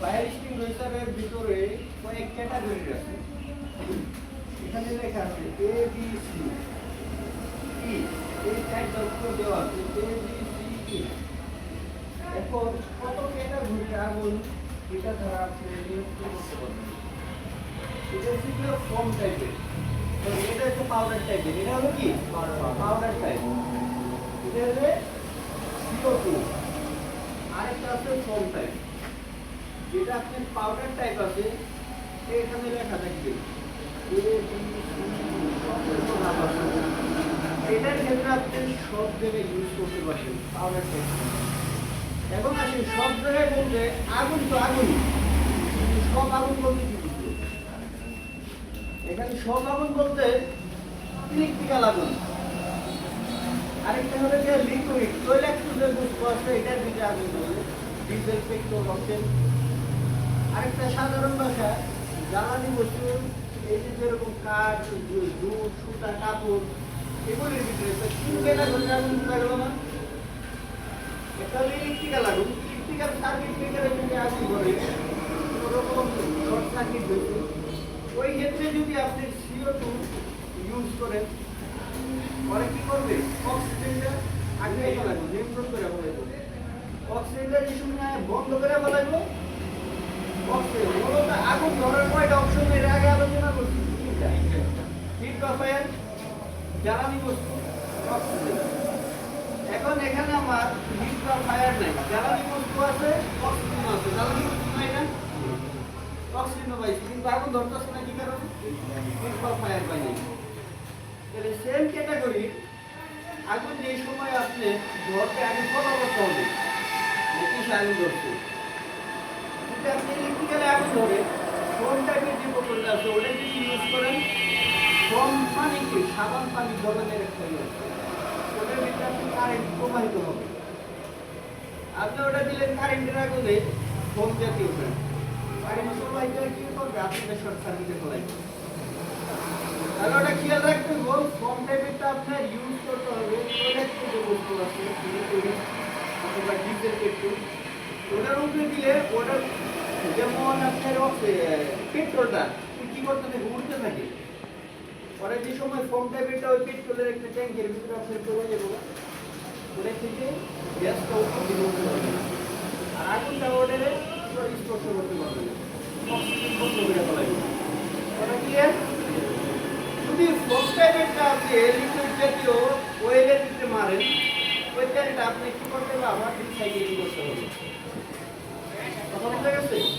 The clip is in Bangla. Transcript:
ফায়ার ভিতরে কয়েক ক্যাটাগরি লেখা আছে সি ই এখন এটা পারবেন এটা ছিল ফর্ম টাইপের এটা হচ্ছে পাউডার টাইপের এটা হলো কি? পাউডার টাইপ হচ্ছে আরেকটা আছে ফর্ম টাইপ যেটা আপনার পাউডার টাইপ আছে, এখানে লেখা থাকবে। এটার ক্ষেত্রে আপনি সব জায়গায় ইউজ করতে পারবেন পাউডার টাইপ এখন আসেন, সব জায়গায় বলতে আগুন তো আগুন সব আগুন বলতে এখানে সব আগুন বলতে ইলেকট্রিক্যাল আগুন। আরেকটা হলো যে লিকুইড তৈলাক্ত যে বস্তু আছে, এটার দিকে আগুন বলে ডিজেল পেট্রোল অক্সিজেন আরেকটা সাধারণ ভাষা জ্বালানি বস্তু এই যে যেরকম কাঠ দুধ, সুতা, কাপড়, এগুলির ভিতরে তো তিন ক্যাটাগরির আগুন বোঝা গেল না একটা হলো ইলেকট্রিক্যাল আগুন ইলেকট্রিক্যাল সার্কিট ব্রেকারের যদি আগুন ধরে কোনো রকম শর্ট সার্কিট হয়েছে, ওই ক্ষেত্রে যদি আপনি সিও টু ইউজ করেন, পরে কি করবে? অক্সিজেনটা আগে ফেলাবো নিয়ন্ত্রণ করে ফেলাবো অক্সিজেনটা যে সময় বন্ধ করে মূলত আগুন ধরার কয়টা অপশন এর আগে আলোচনা করছি হিট ফায়ার জ্বালানি বস্তু এখন এখানে আমার হিট ফায়ার নাই। জ্বালানি বস্তু আছে অক্সিজেন আছে। জ্বালানি বস্তু নাই না? অক্সিজেন পাইছি, কিন্তু আগুন ধরতেছে না কি কারণ? হিট ফায়ার পাই নাই। তাহলে সেম ক্যাটাগরি আগুন যে সময় আপনি ঘরকে আগে করতে হবে? কিসে আগুন ধরছে। আপনি ওটা কম পানিতে সাবান পানি ধরনের ইয়ে আপনি কারেন্ট আপনি ওটা দিলেন কারেন্টের আগুনে ফোম জাতীয় কারেন্ট প্রবাহিত হলে কি করবে আপনাদের শর্ট সার্কিটে ফলাই তাহলে ওটা খেয়াল রাখতে হবে কম টাইপেরটা আপনার ইউজ করতে হবে প্রোডাক্ট যে অথবা ডিজেল পেট্রোল ওটার উপরে দিলে ওটার যেমন আপনার পেট্রোলটা কি করতে থাকে উঠতে থাকে। পরে যে সময় ফোম টাইপেরটা ওই পেট্রোলের একটা ট্যাঙ্কের ভিতরে আপনার চলে যাব। ওটা থেকে গ্যাসটা দিকে উঠতে পারবে আর আগুনটা ওটারে স্পর্শ করতে পারবে অক্সিজেন বন্ধ করে ফেলাইবে ওটা ক্লিয়ার যদি ফসফেটটা আপনি লিকুইড জাতীয় ওয়েলের ভিতরে মারেন, ওই তেলটা আপনি কি করতে হবে? আবার রিসাইকেলিং করতে হবে। কথা বলতে গেছে